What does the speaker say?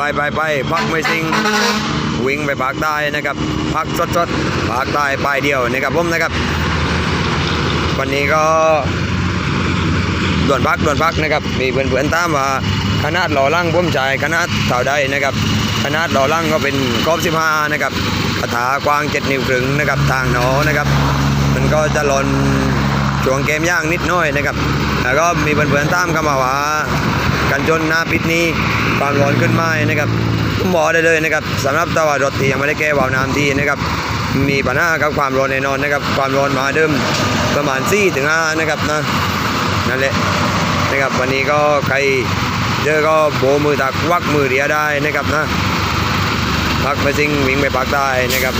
ไปไปไปพักไม่ซิงวิ่งไปภาคใต้นะครับพักสดสดๆภาคใต้ไปเดียวนะครับผมนะครับ วันนี้ก็ด่วนพักด่วนพักนะครับมีเพื่อนๆตามว่าขนาดหล่อลั่งผมจ่ายขนาดเท่าใดนะครับขนาดหล่อลั่งก็เป็นกรอบสิบห้านะครับคาถากว้างเจ็ดนิ้วครึ่งนะครับทางหนอนะครับ มันก็จะหล่นช่วงเกมย่างนิดหน้อยนะครับแล้วก็มีเพื่อนๆตามเข้ามาว่า กันจนหน้าปิดนี้ความร้อนขึ้นมานะครับผมอได้เลยนะครับสำหรับตาวารถที่ยังไม่ได้แก้วาล์วน้ำทีนะครับ มีปัญหากับความร้อนแน่นอนนะครับ ความร้อนมาเดิมประมาณ4ถึง5นะครับนะนั่นแหละนะครับวันนี้ก็ใครเจอก็โบมือตักวักมือเดียได้นะครับนะพักไปซิงวิ่งไปปักใต้นะครับ